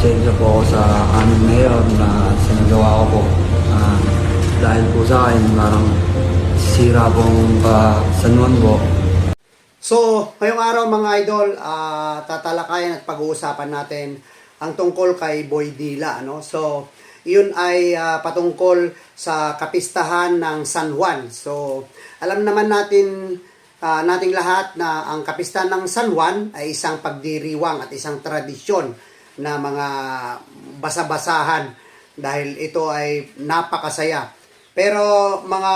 nagpapasensya po ako sa amin ngayon na sinagawa ko po. Ah, dahil po sa akin, parang sira pong uh, sanuan po. So, ngayong araw mga idol, ah, tatalakayan at pag-uusapan natin ang tungkol kay Boy Dila. Ano? So, yun ay ah, patungkol sa kapistahan ng San Juan. So, alam naman natin ah, nating lahat na ang kapistahan ng San Juan ay isang pagdiriwang at isang tradisyon na mga basa-basahan dahil ito ay napakasaya. Pero mga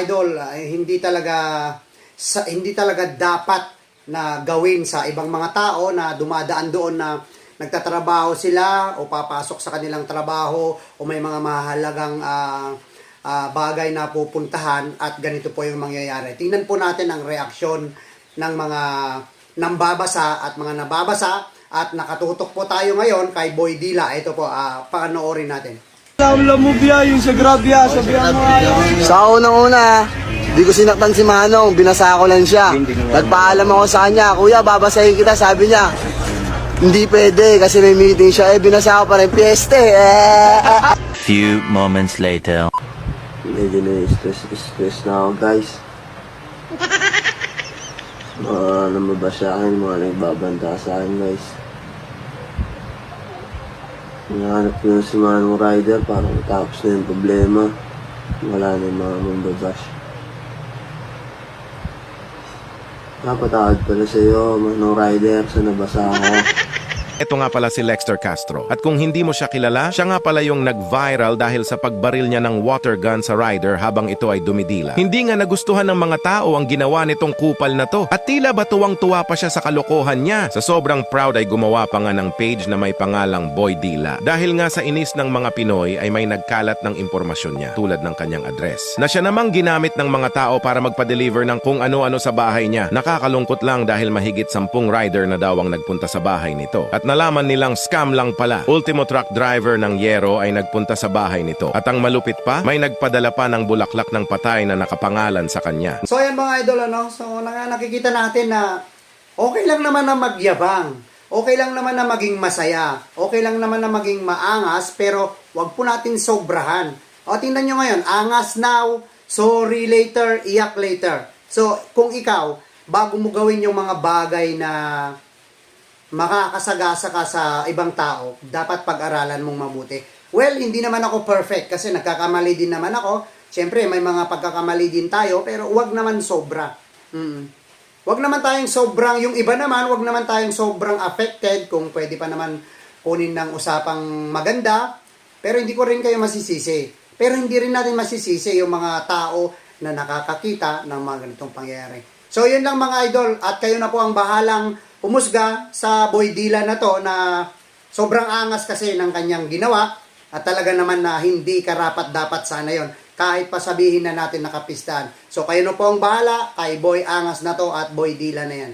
idol, ay hindi talaga sa, hindi talaga dapat na gawin sa ibang mga tao na dumadaan doon na nagtatrabaho sila o papasok sa kanilang trabaho o may mga mahalagang ah, ah, bagay na pupuntahan at ganito po yung mangyayari. Tingnan po natin ang reaksyon ng mga nambabasa at mga nababasa at nakatutok po tayo ngayon kay Boy Dila. Ito po, ah, panoorin natin. Alam mo biya, yung sa grabya, sabihan mo ayaw. Sa unang-una, di ko sinaktan si Manong, binasa ko lang siya. Nagpaalam ako sa kanya, Kuya, babasahin kita, sabi niya. Hindi pwede kasi may meeting siya, eh binasa ko pa rin, piyeste. Eh. Few moments later. Medyo na-stress, stress na ako, guys. Mga namabas sa akin, mga nagbabanta sa akin, guys. Hinahanap ko yung si Manong Rider para matapos na yung problema. Wala na yung mga mambabash. Napatawad pala sa'yo, Manong Rider, sa nabasa ako. Ito nga pala si Lexter Castro. At kung hindi mo siya kilala, siya nga pala yung nag-viral dahil sa pagbaril niya ng water gun sa rider habang ito ay dumidila. Hindi nga nagustuhan ng mga tao ang ginawa nitong kupal na to. At tila ba tuwang-tuwa pa siya sa kalokohan niya. Sa sobrang proud ay gumawa pa nga ng page na may pangalang Boy Dila. Dahil nga sa inis ng mga Pinoy ay may nagkalat ng impormasyon niya tulad ng kanyang address. Na siya namang ginamit ng mga tao para magpa-deliver ng kung ano-ano sa bahay niya. Nakakalungkot lang dahil mahigit sampung rider na daw ang nagpunta sa bahay nito. At nalaman nilang scam lang pala. Ultimo truck driver ng Yero ay nagpunta sa bahay nito. At ang malupit pa, may nagpadala pa ng bulaklak ng patay na nakapangalan sa kanya. So ayan mga idol ano, so na- nakikita natin na okay lang naman na magyabang. Okay lang naman na maging masaya. Okay lang naman na maging maangas pero wag po natin sobrahan. O tingnan nyo ngayon, angas now, sorry later, iyak later. So kung ikaw, bago mo gawin yung mga bagay na makakasagasa ka sa ibang tao, dapat pag-aralan mong mabuti. Well, hindi naman ako perfect kasi nagkakamali din naman ako. Siyempre, may mga pagkakamali din tayo, pero wag naman sobra. Mm. Wag naman tayong sobrang, yung iba naman, wag naman tayong sobrang affected kung pwede pa naman kunin ng usapang maganda. Pero hindi ko rin kayo masisisi. Pero hindi rin natin masisisi yung mga tao na nakakakita ng mga ganitong pangyayari. So, yun lang mga idol. At kayo na po ang bahalang humusga sa Boy Dila na to na sobrang angas kasi ng kanyang ginawa. At talaga naman na hindi karapat dapat sana yon kahit pa sabihin na natin nakapistahan. So, kayo na po ang bahala kay Boy Angas na to at Boy Dila na yan.